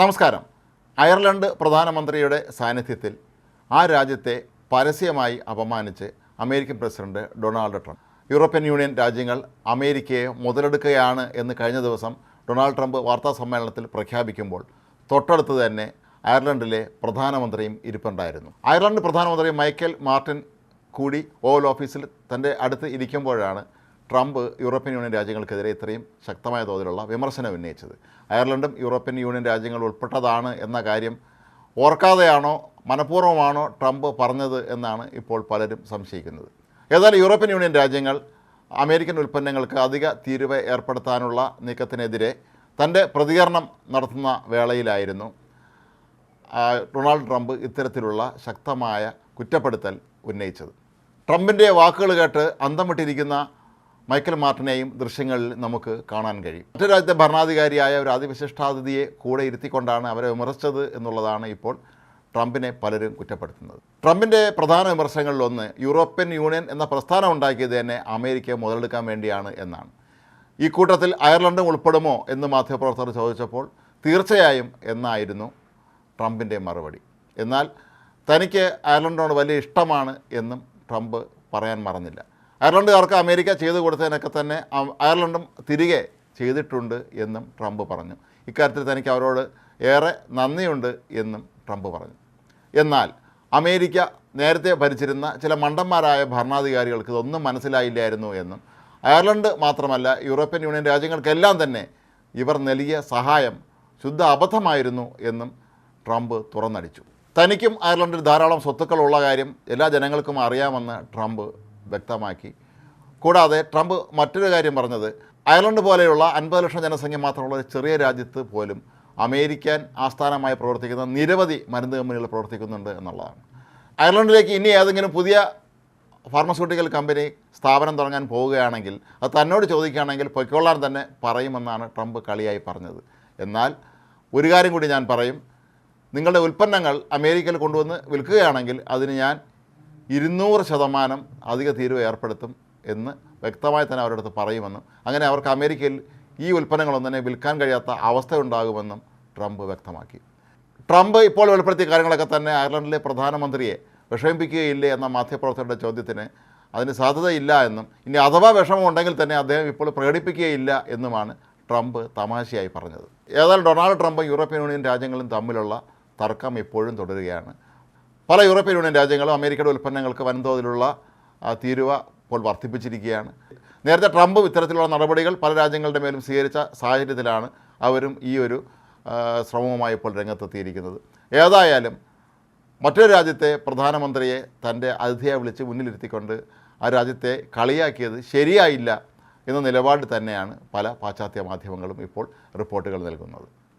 നമസ്കാരം. അയർലൻഡ് പ്രധാനമന്ത്രിയുടെ സാന്നിധ്യത്തിൽ ആ രാജ്യത്തെ പരസ്യമായി അപമാനിച്ച് American president Donald Trump. European Union രാജ്യങ്ങൾ അമേരിക്കയെ മുതലെടുക്കുകയാണ് എന്ന് കഴിഞ്ഞ ദിവസം ഡൊണാൾഡ് ട്രംപ് വാർത്താ സമ്മേളനത്തിൽ പ്രഖ്യാപിക്കുമ്പോൾ തൊട്ടടുത്ത് തന്നെ അയർലൻഡിലെ പ്രധാനമന്ത്രിയും ഇരിപ്പുണ്ടായിരുന്നു. അയർലൻഡ് പ്രധാനമന്ത്രി മൈക്കൽ മാർട്ടിൻ കൂടി ഓവൽ ഓഫീസിൽ തന്റെ അടുത്ത് ഇരിക്കുമ്പോഴാണ് ട്രംപ് യൂറോപ്യൻ യൂണിയൻ രാജ്യങ്ങൾക്കെതിരെ ഇത്രയും ശക്തമായ തോതിലുള്ള വിമർശനം ഉന്നയിച്ചത്. അയർലൻഡും യൂറോപ്യൻ യൂണിയൻ രാജ്യങ്ങൾ ഉൾപ്പെട്ടതാണ് എന്ന കാര്യം ഓർക്കാതെയാണോ മനഃപൂർവമാണോ ട്രംപ് പറഞ്ഞത് എന്നാണ് ഇപ്പോൾ പലരും സംശയിക്കുന്നത്. ഏതായാലും യൂറോപ്യൻ യൂണിയൻ രാജ്യങ്ങൾ അമേരിക്കൻ ഉൽപ്പന്നങ്ങൾക്ക് അധിക തീരുവ ഏർപ്പെടുത്താനുള്ള നീക്കത്തിനെതിരെ തന്റെ പ്രതികരണം നടത്തുന്ന വേളയിലായിരുന്നു. ഡൊണാൾഡ് ട്രംപ് ഇത്തരത്തിലുള്ള ശക്തമായ കുറ്റപ്പെടുത്തൽ ഉന്നയിച്ചത്. ട്രംപിന്റെ വാക്കുകൾ കേട്ട് അന്തം വിട്ടിരിക്കുന്ന മൈക്കൽ മാർട്ടിനെയും ദൃശ്യങ്ങളിൽ നമുക്ക് കാണാൻ കഴിയും. മറ്റു രാജ്യത്തെ ഭരണാധികാരിയായ ഒരു അതിവിശിഷ്ടാതിഥിയെ കൂടെ ഇരുത്തിക്കൊണ്ടാണ് അവരെ വിമർശിച്ചത് എന്നുള്ളതാണ് ഇപ്പോൾ ട്രംപിനെ പലരും കുറ്റപ്പെടുത്തുന്നത്. ട്രംപിന്റെ പ്രധാന വിമർശനങ്ങളിലൊന്ന് യൂറോപ്യൻ യൂണിയൻ എന്ന പ്രസ്ഥാനം ഉണ്ടാക്കിയത് തന്നെ അമേരിക്ക മുതലെടുക്കാൻ വേണ്ടിയാണ് എന്നാണ്. ഈ കൂട്ടത്തിൽ അയർലൻഡും ഉൾപ്പെടുമോ എന്ന് മാധ്യമപ്രവർത്തകർ ചോദിച്ചപ്പോൾ തീർച്ചയായും എന്നായിരുന്നു ട്രംപിന്റെ മറുപടി. എന്നാൽ തനിക്ക് അയർലൻഡിനോട് വലിയ ഇഷ്ടമാണ് എന്നും ട്രംപ് പറയാൻ മറന്നില്ല. അയർലൻഡുകാർക്ക് അമേരിക്ക ചെയ്തു കൊടുത്തതിനൊക്കെ തന്നെ അയർലൻഡും തിരികെ ചെയ്തിട്ടുണ്ട് എന്നും ട്രംപ് പറഞ്ഞു. ഇക്കാര്യത്തിൽ തനിക്ക് അവരോട് ഏറെ നന്ദിയുണ്ട് എന്നും ട്രംപ് പറഞ്ഞു. എന്നാൽ അമേരിക്ക നേരത്തെ ഭരിച്ചിരുന്ന ചില മണ്ടന്മാരായ ഭരണാധികാരികൾക്ക് ഇതൊന്നും മനസ്സിലായില്ലായിരുന്നു എന്നും അയർലൻഡ് മാത്രമല്ല യൂറോപ്യൻ യൂണിയൻ രാജ്യങ്ങൾക്കെല്ലാം തന്നെ ഇവർ നൽകിയ സഹായം ശുദ്ധ അബദ്ധമായിരുന്നു എന്നും ട്രംപ് തുറന്നടിച്ചു. തനിക്കും അയർലൻഡിൽ ധാരാളം സ്വത്തുക്കളുള്ള കാര്യം എല്ലാ ജനങ്ങൾക്കും അറിയാമെന്ന് ട്രംപ് വ്യക്തമാക്കി. കൂടാതെ ട്രംപ് മറ്റൊരു കാര്യം പറഞ്ഞത് അയർലൻഡ് പോലെയുള്ള അൻപത് ലക്ഷം ജനസംഖ്യ മാത്രമുള്ള ഒരു ചെറിയ രാജ്യത്ത് പോലും അമേരിക്കൻ ആസ്ഥാനമായി പ്രവർത്തിക്കുന്ന നിരവധി മരുന്ന് കമ്പനികൾ പ്രവർത്തിക്കുന്നുണ്ട് എന്നുള്ളതാണ്. അയർലൻഡിലേക്ക് ഇനി ഏതെങ്കിലും പുതിയ ഫാർമസ്യൂട്ടിക്കൽ കമ്പനി സ്ഥാപനം തുടങ്ങാൻ പോവുകയാണെങ്കിൽ അത് തന്നോട് ചോദിക്കുകയാണെങ്കിൽ പൊയ്ക്കൊള്ളാൻ തന്നെ പറയുമെന്നാണ് ട്രംപ് കളിയായി പറഞ്ഞത്. എന്നാൽ ഒരു കാര്യം കൂടി ഞാൻ പറയും. നിങ്ങളുടെ ഉൽപ്പന്നങ്ങൾ അമേരിക്കയിൽ കൊണ്ടുവന്ന് വിൽക്കുകയാണെങ്കിൽ അതിന് ഞാൻ ഇരുന്നൂറ് ശതമാനം അധിക തീരുവ ഏർപ്പെടുത്തും എന്ന് വ്യക്തമായി തന്നെ അവരുടെ അടുത്ത് പറയുമെന്നും അങ്ങനെ അവർക്ക് അമേരിക്കയിൽ ഈ ഉൽപ്പന്നങ്ങളൊന്നും തന്നെ വിൽക്കാൻ കഴിയാത്ത അവസ്ഥ ഉണ്ടാകുമെന്നും ട്രംപ് വ്യക്തമാക്കി. ട്രംപ് ഇപ്പോൾ വെളിപ്പെടുത്തിയ കാര്യങ്ങളൊക്കെ തന്നെ അയർലൻഡിലെ പ്രധാനമന്ത്രിയെ വിഷമിപ്പിക്കുകയില്ലേ എന്ന മാധ്യമപ്രവർത്തകരുടെ ചോദ്യത്തിന് അതിന് സാധ്യതയില്ല എന്നും ഇനി അഥവാ വിഷമമുണ്ടെങ്കിൽ തന്നെ അദ്ദേഹം ഇപ്പോൾ പ്രകടിപ്പിക്കുകയില്ല എന്നുമാണ് ട്രംപ് തമാശയായി പറഞ്ഞത്. ഏതായാലും ഡൊണാൾഡ് ട്രംപ് യൂറോപ്യൻ യൂണിയൻ രാജ്യങ്ങളും തമ്മിലുള്ള തർക്കം ഇപ്പോഴും തുടരുകയാണ്. പല യൂറോപ്യൻ യൂണിയൻ രാജ്യങ്ങളും അമേരിക്കയുടെ ഉൽപ്പന്നങ്ങൾക്ക് വൻതോതിലുള്ള തീരുവ ഇപ്പോൾ വർദ്ധിപ്പിച്ചിരിക്കുകയാണ്. നേരത്തെ ട്രംപ് ഇത്തരത്തിലുള്ള നടപടികൾ പല രാജ്യങ്ങളുടെ മേലും സ്വീകരിച്ച സാഹചര്യത്തിലാണ് അവരും ഈ ഒരു ശ്രമവുമായി ഇപ്പോൾ രംഗത്തെത്തിയിരിക്കുന്നത്. ഏതായാലും മറ്റൊരു രാജ്യത്തെ പ്രധാനമന്ത്രിയെ തന്റെ അതിഥിയെ വിളിച്ച് മുന്നിലിരുത്തിക്കൊണ്ട് ആ രാജ്യത്തെ കളിയാക്കിയത് ശരിയായില്ല എന്ന നിലപാട് തന്നെയാണ് പല പാശ്ചാത്യ മാധ്യമങ്ങളും ഇപ്പോൾ റിപ്പോർട്ടുകൾ നൽകുന്നത്.